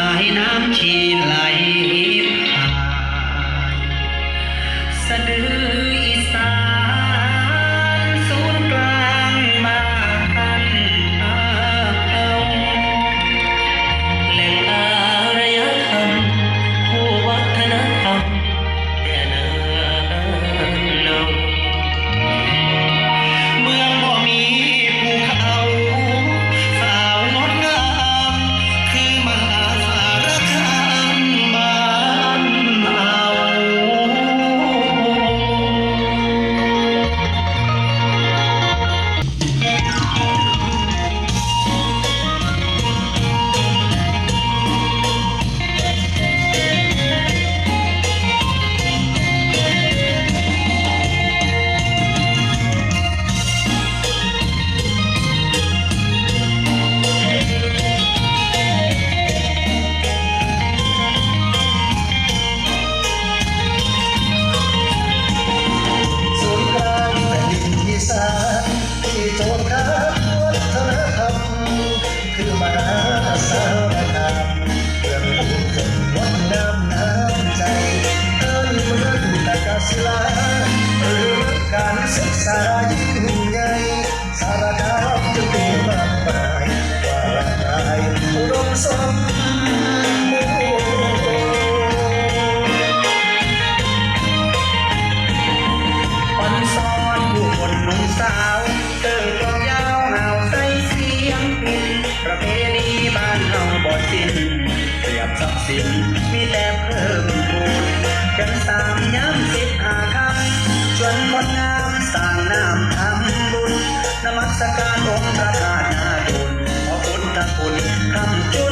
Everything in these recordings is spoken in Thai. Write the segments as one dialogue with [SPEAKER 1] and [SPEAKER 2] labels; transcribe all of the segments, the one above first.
[SPEAKER 1] ายน้ำชีไหล เติม
[SPEAKER 2] กองยาวหา
[SPEAKER 1] วใส่เสียงมินประเพณีบ้านเฮาบ่สิ้นรียบทรัพย์สินมีแต่เพิ่มพูนกันสามย้ำสิบหาคำชวนคนงามสร้างน้ำทำบุญนมัสการองค์พระธาตุนาดุลขอบุญทำบุญคำจุน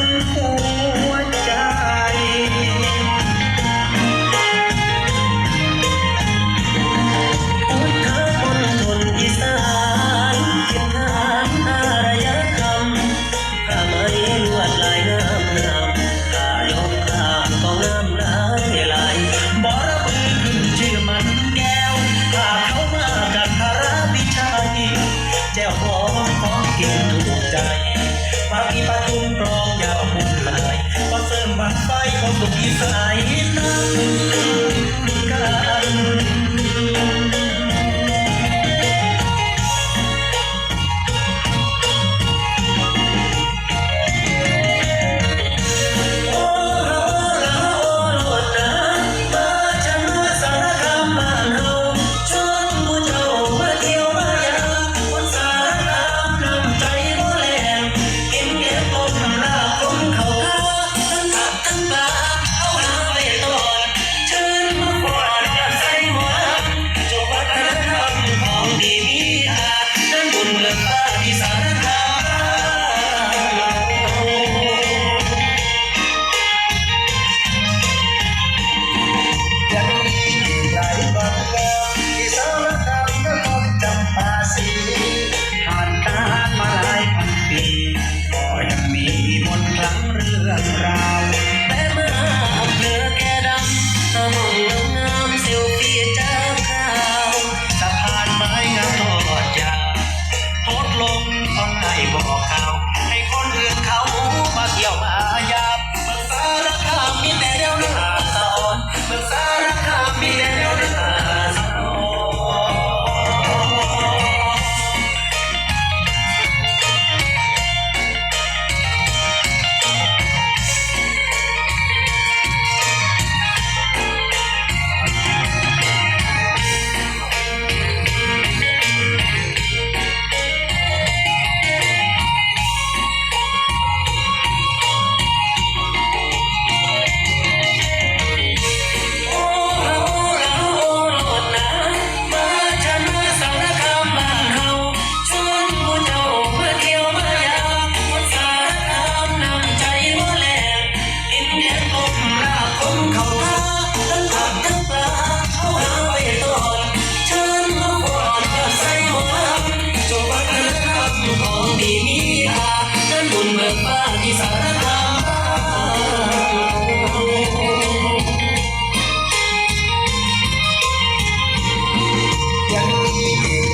[SPEAKER 1] 愛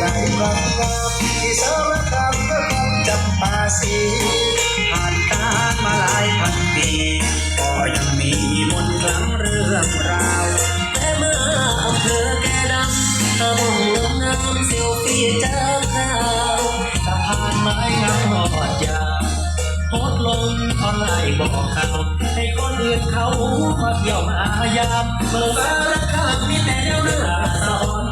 [SPEAKER 1] จา
[SPEAKER 2] กบางงาที่สารคามก็คงจำปาสี
[SPEAKER 1] ผ่านตารมาหลายพันปีก็ยังมีมนต์คลังเรื่องราวแต่เมื่ออำเภอแก่ดำตะมงลงน้ำเซลฟี่เจ้าข้าวสะพานไม้งามทอดยาวโพสลงออนไลน์บอกเขาให้คนอื่นเขามาเที่ยวมายามเมื่องสารคามมีแต่แนวหน้าสะอ่อน